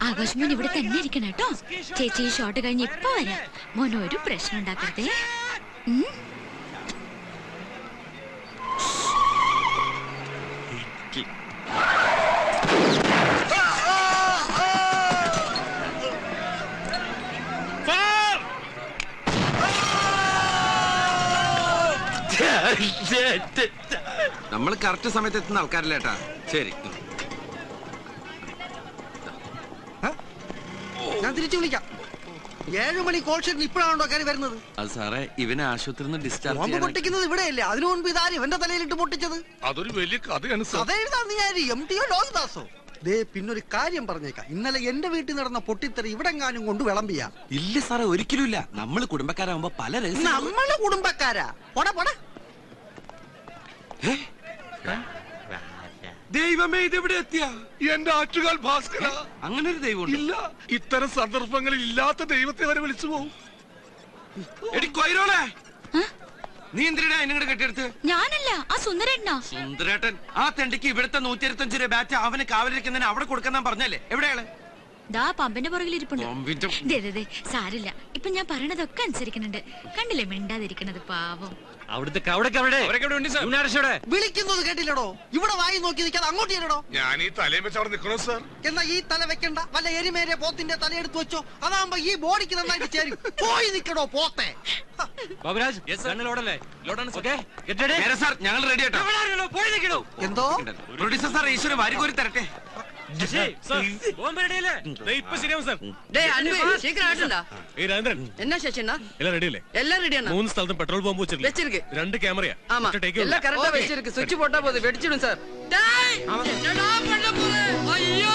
ആകാശ് മോൻ ഇവിടെ തന്നെ ഇരിക്കണം കേട്ടോ. ചേച്ചി ഈ ഷോട്ട് കഴിഞ്ഞ് ഇപ്പൊ വരാം. മോൻ ഒരു പ്രശ്നം ഉണ്ടാക്കരുതേ. ഉം? നമ്മൾ കറക്റ്റ് സമയത്ത് എത്തുന്ന ആൾക്കാരില്ലേട്ടാ ശരി. ഞാൻ തിരിച്ചു വിളിക്കാം. ഏഴു മണി കോൾ ഷീറ്റിന് ഇപ്പോഴാണോ കയറി വരുന്നത്? അത് സാറേ ഇവനെ ആശുപത്രിയിൽ നിന്ന് ഡിസ്ചാർജ് ബോംബ് പൊട്ടിക്കുന്നത് ഇവിടെയല്ലേ? അതിനു മുൻപ് ഇതാര് ഇവന്റെ തലയിലിട്ട് പൊട്ടിച്ചത്? അതൊരു വലിയ കഥയാണ് സർ. കഥ എഴുതാൻ നീ ആര്? എം ടിയോ ലോഹിദാസോ? ദേ പിന്നൊരു കാര്യം പറഞ്ഞേക്കാം. ഇന്നലെ എന്റെ വീട്ടിൽ നടന്ന പൊട്ടിത്തെറി ഇവിടെങ്ങാനും കൊണ്ട് വിളമ്പിയ. ഇല്ല സാറേ ഒരിക്കലും ഇല്ല. നമ്മൾ കുടുംബക്കാരാകുമ്പോ പല രസം നമ്മൾ കുടുംബക്കാരാ. പോടാ പോട. ദൈവമേ ഇതെവിടെ എത്തിയ? എന്റെ ആറ്റുകാൽ ഭാസ്കര. അങ്ങനെ ഒരു ദൈവം ഇല്ല. ഇത്തരം സന്ദർഭങ്ങളിൽ ഇല്ലാത്ത ദൈവത്തെ വരെ വിളിച്ചു പോകും എടി കൊയിരോളെ നീ എന്തിനാ എന്നെ കെട്ടിയെടുത്ത്? ഞാനല്ല ആ സുന്ദരേട്ടനാ. സുന്ദരേട്ടൻ ആ തെണ്ടിക്ക് ഇവിടുത്തെ നൂറ്റി ഇരുപത്തഞ്ച് രൂപ ബാറ്റ് അവന് കാവലിരിക്കുന്നതിന് അവിടെ കൊടുക്കാൻ പറഞ്ഞല്ലേ? എവിടെയാണ് ദാ പമ്പിന്റെ പുറകിൽ ഇരിപ്പുണ്ട്. പമ്പിന്റെ ദേ, ദേ, ദേ, സാരില്ല. ഇപ്പൊ ഞാൻ പറയണതൊക്കെ അനുസരിക്കുന്നുണ്ട്. കണ്ടില്ലേ മിണ്ടാതിരിക്കണത് പാവം. അവിടുത്തെ അവിടെ വിളിക്കുന്നത് കേട്ടില്ലടോ. ഇവിടെ വായി നോക്കി നിൽക്കാതെ അങ്ങോട്ട് ചെല്ലടോ. ഞാൻ ഈ തലയും വെച്ച് അവിടെ നിൽക്കണോ സാർ? എന്നാ ഈ തല വെക്കണ്ട. വല്ല എരിമേരെ പോത്തിന്റെ തലയെടുത്ത് വെച്ചോ. അതാകുമ്പോ ഈ ബോഡിക്ക് നന്നായിട്ട് ചേരും. പോയി നിൽക്കടോ പോത്തെ. ലോഡല്ലേ ഓക്കേ ഗെറ്റ് റെഡി സാർ. ഞങ്ങൾ റെഡി ആട്ടോ. പോയി നിൽക്കണോ എന്തോ? പ്രൊഡ്യൂസർ സാർ ഈശ്വരൻ കോരി തരട്ടെ. മൂന്ന് സ്ഥലത്തും പെട്രോൾ ബോംബ് വെച്ചിട്ടുണ്ട് രണ്ട് ക്യാമറയാ വെച്ചിരിക്കും സ്വിച്ച് പോട്ടാ പോത് വെടിച്ചിടും സാർ അയ്യോ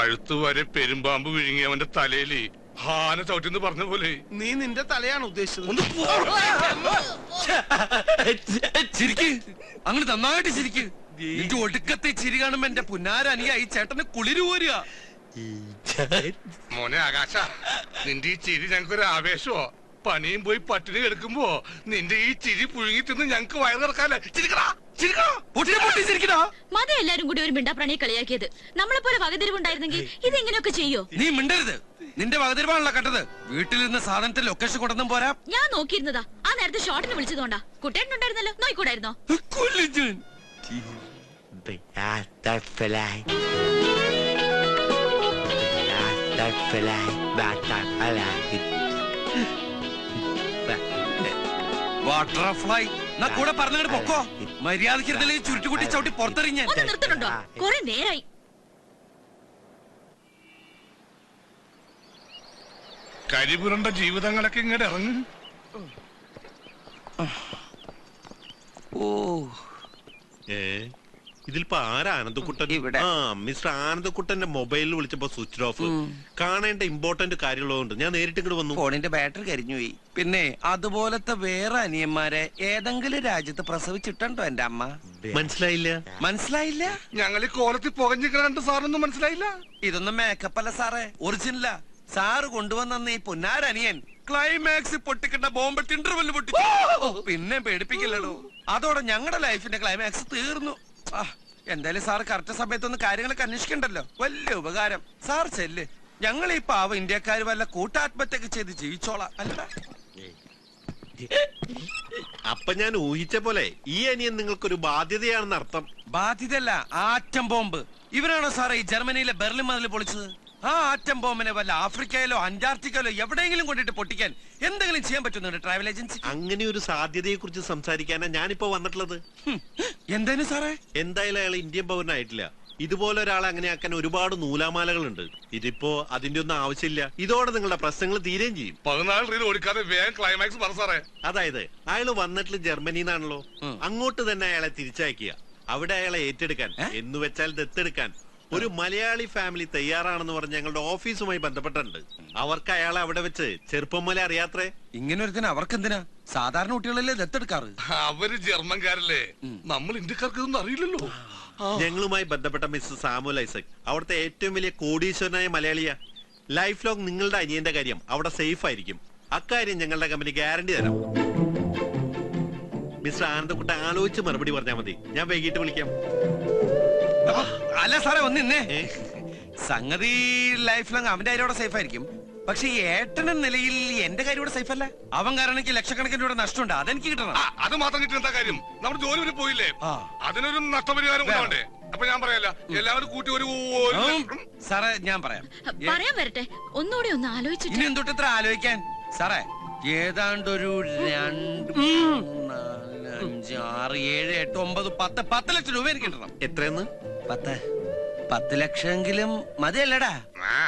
കഴുത്ത് വരെ പെരുമ്പാമ്പ് വിഴുങ്ങി അവന്റെ തലയിൽ ഹാന ചവിട്ടിന്ന് പറഞ്ഞ പോലെ. നീ നിന്റെ തലയാണ് ഉദ്ദേശിച്ചത്. ചിരിക്ക്. അങ്ങനെ നന്നായിട്ട് ചിരിക്ക്. നിന്റെ ഒടുക്കത്തെ ചിരി കാണുമ്പോ എന്റെ പുന്നാരനിയ ഈ ചേട്ടന് കുളിര് പോരുക. മോനെ ആകാശ നിന്റെ ഈ ചിരി ഞങ്ങൾക്കൊരു ആവേശമോ പണിയും പോയി പട്ടിണി കിടക്കുമ്പോ നിന്റെ ഈ ചിരി പുഴുങ്ങി തിന്ന് ഞങ്ങക്ക് വയറ് നിറക്കാല്ലേ? ചിരിക്കടാ മതം എല്ലാരും കൂടി ഒരു മിണ്ടാപ്രാണിയെ കളിയാക്കിയത്. നമ്മളെ പോലെ വകതിരിവുണ്ടായിരുന്നെങ്കിൽ ഇതെങ്ങനെയൊക്കെ ചെയ്യോ? നീ മിണ്ടരുത്. നിന്റെ വകതിരുവാണല്ലോ കണ്ടത്. വീട്ടിൽ നിന്ന് സാധനത്തെ ലൊക്കേഷൻ കൊണ്ടൊന്നും പോരാ. ഞാൻ നോക്കിയിരുന്നതാ. ആ നേരത്തെ ഷോട്ടിന് വിളിച്ചതുകൊണ്ടാ. കുട്ടേട്ടനുണ്ടായിരുന്നല്ലോ. നോയിക്കൂടായിരുന്നോ. Butterfly. ബട്ടർഫ്ലൈ എന്നാ കൂടെ പറഞ്ഞങ്ങോട്ട് പൊക്കോ. മര്യാദക്കിരുന്നില്ലെങ്കിൽ ചുരുട്ടുകുട്ടി ചവിട്ടി പുറത്തെറിഞ്ഞ ഒന്ന് നിർത്തണുണ്ടോ? കൊറേ നേരായി. കരിപുരണ്ട ജീവിതങ്ങളൊക്കെ ഇങ്ങോട്ട് ഇറങ്ങും. ഓ. ഏ? ഇതിലിപ്പോ ആരാ ആനന്ദക്കുട്ടൻ? ഇവിടെ. ആ മിസ്റ്റർ ആനന്ദക്കുട്ടന്റെ മൊബൈലിൽ വിളിച്ചപ്പോ സ്വിച്ച് ഓഫ്. കാണേണ്ട ഇമ്പോർട്ടന്റ് കാര്യമുള്ളതുകൊണ്ട് ഞാൻ നേരിട്ട് ഇങ്ങോട്ട് വന്നു. ഫോണിന്റെ ബാറ്ററി കരിഞ്ഞു പോയി. പിന്നെ അതുപോലത്തെ വേറെ അനിയന്മാരെ ഏതെങ്കിലും രാജ്യത്ത് പ്രസവിച്ചിട്ടുണ്ടോ എന്റെ അമ്മ? മനസ്സിലായില്ല? മനസ്സിലായില്ല? ഞങ്ങൾ ഈ കോലത്തിൽ പുകഞ്ഞിക്കണ കണ്ട് സാറൊന്നും മനസ്സിലായില്ല. ഇതൊന്നും മേക്കപ്പ് അല്ല സാറേ. ഒറിജിനലാ സാറ് കൊണ്ടുവന്ന ഈ പൊന്നാരനിയൻ ക്ലൈമാക്സ് പൊട്ടിക്കണ്ട ബോംബ് ടിൻഡർവെല്ല് പൊട്ടിച്ചു. പിന്നെ പേടിപ്പിക്കില്ലടോ. അതോടെ ഞങ്ങളുടെ ലൈഫിന്റെ ക്ലൈമാക്സ് തീർന്നു. ആ, എന്തായാലും സാർ കറക്റ്റ് സമയത്തൊന്ന് കാര്യങ്ങളൊക്കെ അന്വേഷിക്കണ്ടല്ലോ. വലിയ ഉപകാരം. സാർ ചെല്ല്. ഞങ്ങൾ ഈ പാവ ഇന്ത്യക്കാർ വല്ല കൂട്ടാത്മഹത്യൊക്കെ ചെയ്ത് ജീവിച്ചോളാം. അല്ല അപ്പൊ ഞാൻ ഊഹിച്ച പോലെ ഈ അനിയൻ നിങ്ങൾക്കൊരു ബാധ്യതയാണെന്ന് അർത്ഥം ബാധ്യതയല്ല ആറ്റം ബോംബ്. ഇവരാണോ സാറേ ഈ ജർമ്മനിയിലെ ബെർലിൻ മതിൽ പൊളിച്ചത്? ആ ആറ്റം ബോംബിനെ വല്ല ആഫ്രിക്കയിലോ അന്റാർട്ടിക്കയിലോ എവിടെയെങ്കിലും കൊണ്ടിട്ട് പൊട്ടിക്കാൻ എന്തെങ്കിലും ചെയ്യാൻ പറ്റുന്നുണ്ട് ട്രാവൽ ഏജൻസി? അങ്ങനെ ഒരു സാധ്യതയെ കുറിച്ച് സംസാരിക്കാനാ ഞാനിപ്പോ വന്നിട്ടുള്ളത്. എന്തായാലും സാറേ? എന്തായാലും അയാൾ ഇന്ത്യൻ പൗരനായിട്ടില്ല. ഇതുപോലെ ഒരാളെ അങ്ങനെ ആക്കാൻ ഒരുപാട് നൂലാമാലകളുണ്ട്. ഇതിപ്പോ അതിന്റെ ഒന്നും ആവശ്യമില്ല. ഇതോടെ നിങ്ങളുടെ പ്രശ്നങ്ങൾ തീരേം ചെയ്യും. പതിനാല് റീൽ ഓടിക്കാതെ വേഗം ക്ലൈമാക്സ് പറ സാറേ. അതായത് അയാൾ വന്നിട്ട് ജർമ്മനിന്നാണല്ലോ അങ്ങോട്ട് തന്നെ അയാളെ തിരിച്ചയക്കുക. അവിടെ അയാളെ ഏറ്റെടുക്കാൻ എന്ന് വെച്ചാൽ ദത്തെടുക്കാൻ. ഒരു മലയാളി ഫാമിലി തയ്യാറാണെന്ന് പറഞ്ഞ് ഞങ്ങളുടെ ഓഫീസുമായി ബന്ധപ്പെട്ടിട്ടുണ്ട്. അവർക്ക് അയാളെ അവിടെ വെച്ച് ചെറുപ്പം മുതലേ അറിയാത്രേ? ഇങ്ങനെ ഒരുത്തിന് അവർക്കെന്തിനാ? സാധാരണ കുട്ടികളല്ലേ ദത്തെടുക്കാറ് അവർ ജർമ്മൻകാരല്ലേ. നമ്മൾ ഇന്ത്യക്കാർക്ക് ഇതൊന്നും അറിയില്ലല്ലോ. ഞങ്ങളുമായി ബന്ധപ്പെട്ട മിസ് സാമുൽ ഐസക്. അവിടുത്തെ ഏറ്റവും വലിയ കോടീശ്വരനായ മലയാളിയാ. ലൈഫ് ലോങ് നിങ്ങളുടെ അനിയന്റെ കാര്യം അവിടെ സേഫ് ആയിരിക്കും. അക്കാര്യം ഞങ്ങളുടെ കമ്പനി ഗ്യാരണ്ടി തരാം. മിസ്റ്റർ ആനന്ദക്കുട്ട ആലോചിച്ച് മറുപടി പറഞ്ഞാൽ മതി. ഞാൻ വൈകിട്ട് വിളിക്കാം. അല്ല സാറേ ഒന്നിന്നേ സംഗതി ലൈഫ് ലോങ് അവന്റെ കാര്യം സേഫ് ആയിരിക്കും. പക്ഷെ എന്ന നിലയിൽ എന്റെ കാര്യം ഇവിടെ സേഫ് അല്ല. അവൻ കാരണം എനിക്ക് ലക്ഷക്കണക്കിന് രൂപ നഷ്ടമുണ്ട്. അതെനിക്ക് കിട്ടണം. ആ, അത് മാത്രം കിട്ടിയ എന്താ കാര്യം? നമ്മുടെ ജോലി വരെ പോയില്ലേ? ആ. അതിനൊരു നഷ്ടപരിഹാരം ഉണ്ടാവണ്ടേ? അപ്പൊ ഞാൻ പറയല്ല എല്ലാവരും കൂട്ടി ഒരു ഒരു ഉം. സാറേ ഞാൻ പറയാം. പറയാൻ വരട്ടെ. ഒന്നുകൂടി ഒന്ന് ആലോചിച്ചിട്ട്. ഇനി എന്തൊട്ട് ഇത്ര ആലോചിക്കാൻ? സാറേ ഏതാണ്ട് ഒരു രണ്ട് മൂന്ന്, നാല് അഞ്ച് ആറ് ഏഴ് എട്ട് ഒമ്പത് പത്ത് പത്ത് ലക്ഷം രൂപ എനിക്ക് കിട്ടണം. എത്രയെന്ന്? പത്ത്. പത്ത് ലക്ഷമെങ്കിലും മതിയല്ലടാ.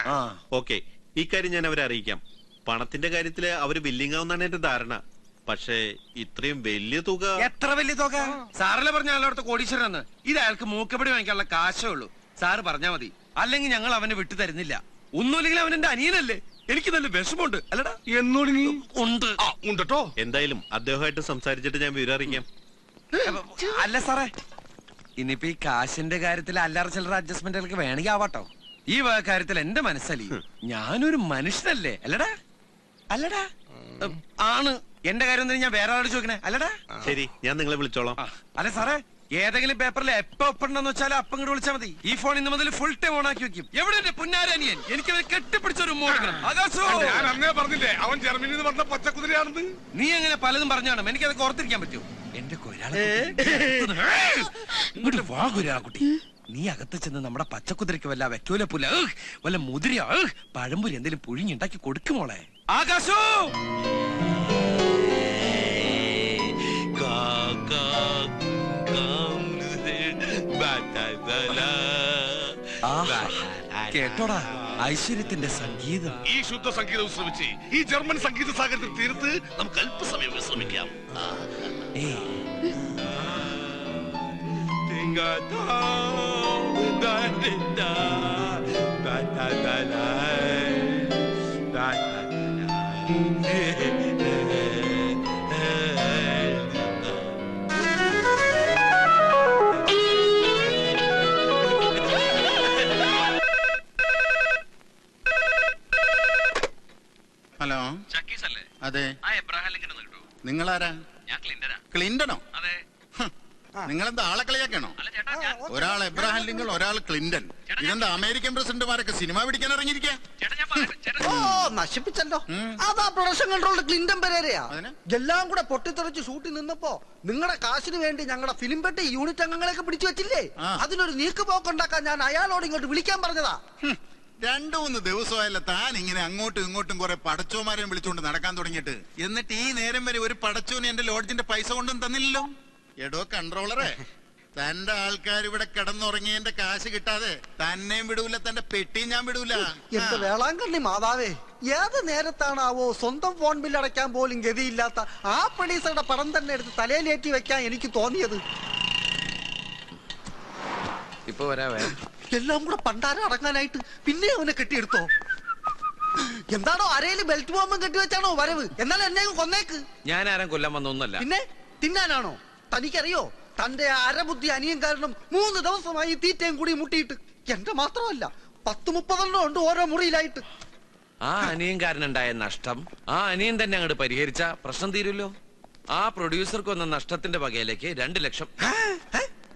ആ. ഓക്കെ. ഇക്കാര്യം ഞാൻ അവരെ അറിയിക്കാം. പണത്തിന്റെ കാര്യത്തിൽ അവർ ബില്ലിംഗ് ആവുന്നാണ് എന്റെ ധാരണ. പക്ഷേ ഇത്രയും വലിയ തുക എത്ര വലിയ തുക? സാറല്ലേ പറഞ്ഞ അയാളോടത്ത് കോടീശ്വരന്ന് ഇത് അയാൾക്ക് മൂക്കപ്പടി വാങ്ങിക്കാനുള്ള കാശേ ഉള്ളൂ. സാറ് പറഞ്ഞാ മതി. അല്ലെങ്കിൽ ഞങ്ങൾ അവനെ വിട്ടു തരുന്നില്ല. ഒന്നുമില്ലെങ്കിൽ അവൻ എന്റെ അനിയനല്ലേ? എനിക്ക് നല്ല വിഷമുണ്ട് അല്ലടാ. എന്നൊടുങ്ങി ഉണ്ട്. ആ ഉണ്ടട്ടോ. എന്തായാലും അദ്ദേഹമായിട്ട് സംസാരിച്ചിട്ട് ഞാൻ വിവരം അറിയിക്കാം. അല്ല സാറേ. ഇനിയിപ്പോ ഈ കാശിന്റെ കാര്യത്തിൽ അല്ലറ ചില്ലറ അഡ്ജസ്റ്റ്മെന്റുകൾക്ക് വേണമെങ്കിൽ ആവാട്ടോ. ഈ വക കാര്യത്തിൽ എന്റെ മനസ്സലി ഞാനൊരു മനുഷ്യനല്ലേ അല്ലടാ? അല്ലടാ? ആണ്. എന്റെ കാര്യം ഒന്നും ഞാൻ വേറെ ആളോട് ചോദിക്കണേ. അല്ലടാ? ശരി ഞാൻ നിങ്ങളെ വിളിച്ചോളാം. അല്ല സാറേ ഏതെങ്കിലും പേപ്പറിൽ എപ്പോ ഒപ്പിടണമെന്ന് വെച്ചാൽ അപ്പം ഇങ്ങോട്ട് വിളിച്ചാൽ മതി. ഈ ഫോൺ ഇന്ന് മുതൽ ഫുൾ ടൈം ഓൺ ആക്കി വെക്കും. എവിടെ എന്റെ പുന്നാരനിയൻ? എനിക്ക് കെട്ടിപ്പിടിച്ചൊരു ഞാൻ അന്നേ പറഞ്ഞില്ലേ? അവൻ ജർമ്മനി പച്ചക്കുതിരയാണെന്ന്. നീ അങ്ങനെ പലതും പറഞ്ഞാണ്? എനിക്കത് ഓർത്തിരിക്കാൻ പറ്റുമോ? എന്റെ കൊരാളെ ഇങ്ങോട്ട് വാ കുട്ടി. നീ അകത്ത് ചെന്ന് നമ്മുടെ പച്ചക്കുതിരയ്ക്ക് വല്ല വെക്കൂല പുല. വല്ല മുതിര പഴംപുരി എന്തെങ്കിലും പുഴുങ്ങി ഉണ്ടാക്കി കൊടുക്കുമോളെ ആകാശോ! കേട്ടോടാ. ഐശ്വര്യത്തിന്റെ സംഗീതം. ഈ ശുദ്ധ സംഗീതം ശ്രമിച്ച് ഈ ജർമ്മൻ സംഗീത സാഗരത്തിൽ തീർത്ത് നമുക്ക് അല്പസമയം വിശ്രമിക്കാം. ഹലോ. ചക്കീസ് അല്ലേ അതെ. ആ എബ്രാഹാം ലിങ്കൻ ഒന്ന് കിട്ടുമോ നിങ്ങളാരാ? ഞാൻ ക്ലിന്റണോ? അതെ. നിങ്ങളെന്താ ആളെ കളിയാക്കണോ? അല്ല ചേട്ടാ ഞാൻ ഒരാൾ എബ്രഹാം ലിങ്കൺ ഒരാൾ ക്ലിന്റൺ. ഇതെന്താ അമേരിക്കൻ പ്രസിഡന്റുമാരൊക്കെ സിനിമ പിടിക്കാൻ ഇറങ്ങിയിരിക്കാ? ചേട്ടാ ഞാൻ ഓ നശിപ്പിച്ചല്ലോ. അതാ പ്രൊഡക്ഷൻ ക്ലിന്റൺ പെരേരയാ? എല്ലാം കൂടെ പൊട്ടിത്തെറിച്ച് ഷൂട്ടിൽ നിന്നപ്പോ നിങ്ങളുടെ കാശിന് വേണ്ടി ഞങ്ങളുടെ ഫിലിം പെട്ടി യൂണിറ്റ് അംഗങ്ങളെയൊക്കെ പിടിച്ചു വെച്ചില്ലേ. അതിനൊരു നീക്കുപോക്കുണ്ടാക്കാൻ ഞാൻ അയാളോട് ഇങ്ങോട്ട് വിളിക്കാൻ പറഞ്ഞതാ. രണ്ടു മൂന്ന് ദിവസമായല്ല താൻ ഇങ്ങനെ അങ്ങോട്ടും ഇങ്ങോട്ടും കുറെ പടച്ചോമാരെയും വിളിച്ചുകൊണ്ട് നടക്കാൻ തുടങ്ങിയിട്ട്. എന്നിട്ട് ഈ നേരം വരെ ഒരു പടച്ചോന് എന്റെ ലോഡ്ജിന്റെ പൈസ കൊണ്ടും തന്നില്ലല്ലോ. എടോ കൺട്രോളറെ തന്റെ ആൾക്കാർ ഇവിടെ കിടന്നുറങ്ങിയതിന്റെ കാശ് കിട്ടാതെ തന്നെയും വിടൂല തന്റെ പെട്ടിയും ഞാൻ വിടൂല. എന്റെ വേളാങ്കണ്ണി മാതാവേ ഏത് നേരത്താണാവോ സ്വന്തം ഫോൺ ബില്ല് അടയ്ക്കാൻ പോലും ഗതിയില്ലാത്ത ആ പണീസയുടെ പണം തന്നെ എടുത്ത് തലയിലേറ്റി വെക്കാൻ എനിക്ക് തോന്നിയത്? ഇപ്പൊ വരാവേ എല്ലാം കൂടെ പണ്ടാരം അടങ്ങാനായിട്ട് പിന്നെ അവനെ കെട്ടിയെടുത്തോ? എന്താണോ അരയിൽ ബെൽറ്റ് ബോംബും കെട്ടിവെച്ചാണോ വരവ്? എന്നാലും എന്നെ കൊന്നേക്ക്. ഞാൻ ആരും കൊല്ലാൻ വന്നൊന്നല്ല പിന്നെ തിന്നാനാണോ? തനിക്കറിയോ? തന്റെ അരബുദ്ധി അനിയം കാരണം മൂന്ന് ദിവസമായി തീറ്റയും കൂടി മുട്ടിയിട്ട്. എന്റെ മാത്രമല്ല പത്ത് മുപ്പതെണ്ണം ഉണ്ട് ഓരോ മുറിയിലായിട്ട്. ആ അനിയൻകാരനുണ്ടായ നഷ്ടം ആ അനിയൻ തന്നെ അങ്ങോട്ട് പരിഹരിച്ച പ്രശ്നം തീരുമല്ലോ. ആ പ്രൊഡ്യൂസർക്ക് വന്ന നഷ്ടത്തിന്റെ വകയിലേക്ക് രണ്ട് ലക്ഷം.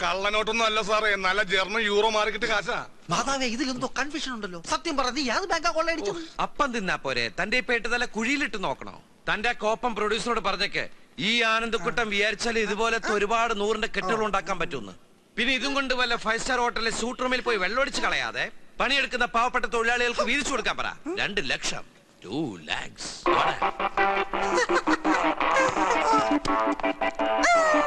കള്ളനോട്ടൊന്നും അല്ല സാറേ. നല്ല ജർമ്മൻ യൂറോ മാർക്കറ്റ് കാശാ. മാതാവേ ഇതിലെന്തോ കൺഫ്യൂഷൻ ഉണ്ടല്ലോ. സത്യം പറ നീ ഏത് ബാങ്കാ കൊള്ളയടിച്ചത് അപ്പം തിന്നാ പോരെ. തന്റെ പേട്ട് തല കുഴിയിലിട്ട് നോക്കണോ? തന്റെ കോപ്പം പ്രൊഡ്യൂസറോട് പറഞ്ഞേക്ക് ഈ ആനന്ദക്കുട്ടം വിചാരിച്ചാൽ ഇതുപോലത്തെ ഒരുപാട് നൂറിന്റെ കെട്ടുകൾ ഉണ്ടാക്കാൻ പറ്റുമെന്ന് പിന്നെ ഇതും കൊണ്ട് വല്ല ഫൈവ് സ്റ്റാർ ഹോട്ടലിലെ സൂട്ട് റൂമിൽ പോയി വെള്ളമടിച്ച് കളയാതെ പണിയെടുക്കുന്ന പാവപ്പെട്ട തൊഴിലാളികൾക്ക് വീതിച്ചു കൊടുക്കാൻ പറ. രണ്ട് ലക്ഷം. ടു ലാക്സ്